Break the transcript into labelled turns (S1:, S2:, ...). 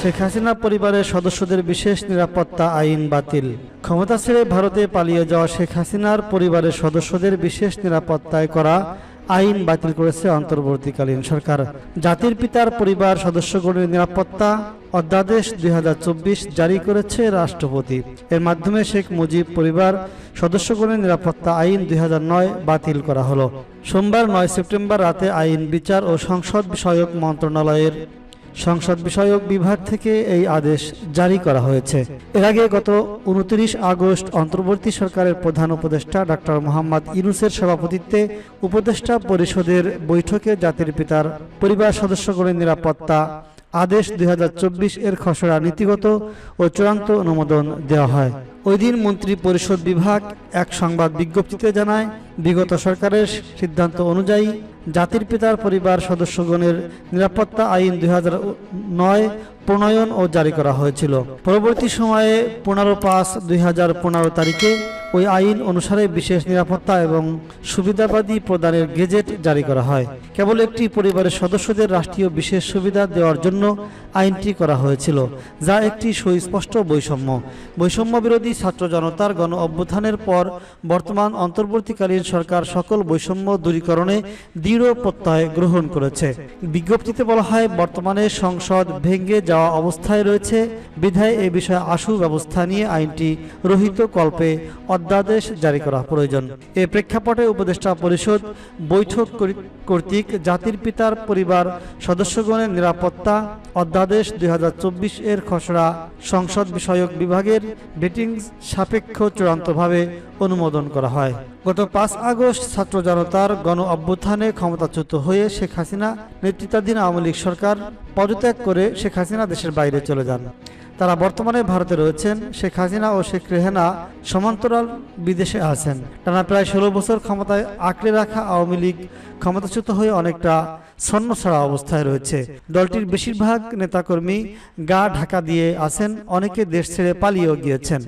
S1: শেখ হাসিনা পরিবারের সদস্যদের বিশেষ নিরাপত্তা আইন বাতিল। ক্ষমতা ছেড়ে ভারতে পালিয়ে যাওয়া শেখ হাসিনার পরিবারের সদস্যদের বিশেষ নিরাপত্তায় করা আইন বাতিল করেছে অন্তর্বর্তীকালীন সরকার। জাতির পিতার পরিবার সদস্যগণের নিরাপত্তা অধ্যাদেশ দুই হাজার চব্বিশ জারি করেছে রাষ্ট্রপতি। এর মাধ্যমে শেখ মুজিব পরিবার সদস্যগণের নিরাপত্তা আইন দুই হাজার নয় বাতিল করা হলো। সোমবার নয় সেপ্টেম্বর রাতে আইন বিচার ও সংসদ বিষয়ক মন্ত্রণালয়ের সংসদ বিষয়ক বিভাগ থেকে এই আদেশ জারি করা হয়েছে। এর আগে গত উনত্রিশ আগস্ট অন্তর্বর্তী সরকারের প্রধান উপদেষ্টা ডক্টর মোহাম্মদ ইউনুসের সভাপতিত্বে উপদেষ্টা পরিষদের বৈঠকে জাতির পিতার পরিবার সদস্যগণের নিরাপত্তা, আদেশ দুই হাজার চব্বিশ এর খসড়া নীতিগত ও চূড়ান্ত অনুমোদন দেওয়া হয়। ওই দিন মন্ত্রী পরিষদ বিভাগ এক সংবাদ বিজ্ঞপ্তিতে জানায় বিগত সরকারের সিদ্ধান্ত অনুযায়ী জাতির পিতার পরিবার সদস্যগণের নিরাপত্তা আইন দুই নয় প্রণয়ন ও জারি করা হয়েছিল। পরবর্তী সময়ে পনেরো পাঁচ দুই তারিখে ওই আইন অনুসারে বিশেষ নিরাপত্তা এবং সুবিধাবাদী প্রদানের গেজেট জারি করা হয়। কেবল একটি পরিবারের সদস্যদের রাষ্ট্রীয় বিশেষ সুবিধা দেওয়ার জন্য আইনটি করা হয়েছিল, যা একটি সুস্পষ্ট বৈষম্য। বৈষম্য বিরোধী ছাত্র জনতার গণ অভ্যুত্থানের পর বর্তমান অন্তর্বর্তীকালীন সরকার সকল বৈষম্য দূরীকরণে দৃঢ় প্রত্যয় গ্রহণ করেছে। বিজ্ঞপ্তিতে বলা হয়, বর্তমানে সংসদ ভেঙে যাওয়া অবস্থায় রয়েছে। বিধায় এ বিষয়ে আশু ব্যবস্থা নিয়ে আইনটি রহিত কল্পে অধ্যাদেশ জারি করা প্রয়োজন। এ প্রেক্ষাপটে উপদেষ্টা পরিষদ বৈঠক কর্তৃক জাতির পিতার পরিবার সদস্যগণের নিরাপত্তা, অধ্যাদেশ দুই হাজার চব্বিশ এর খসড়া সংসদ বিষয়ক বিভাগের ডেটিং সাপেক্ষ চূড়ান্তভাবে অনুমোদন করা হয়। গত পাঁচ আগস্ট ছাত্র জনতার গণ অভ্যুত্থানে ক্ষমতাচ্যুত হয়ে শেখ হাসিনা নেতৃত্বাধীন আওয়ামী লীগ সরকার পদত্যাগ করে শেখ হাসিনা দেশের বাইরে চলে যান। তারা বর্তমানে ভারতে রয়েছেন। শেখ হাসিনা ও শেখ রেহানা সমান্তরাল বিদেশে আছেন। টানা প্রায় ষোলো বছর ক্ষমতায় আঁকড়ে রাখা আওয়ামী লীগ ক্ষমতাচ্যুত হয়ে অনেকটা ছন্ন ছাড়া অবস্থায় রয়েছে। দলটির বেশিরভাগ নেতাকর্মী গা ঢাকা দিয়ে আছেন। অনেকে দেশ ছেড়ে পালিয়েও গিয়েছেন।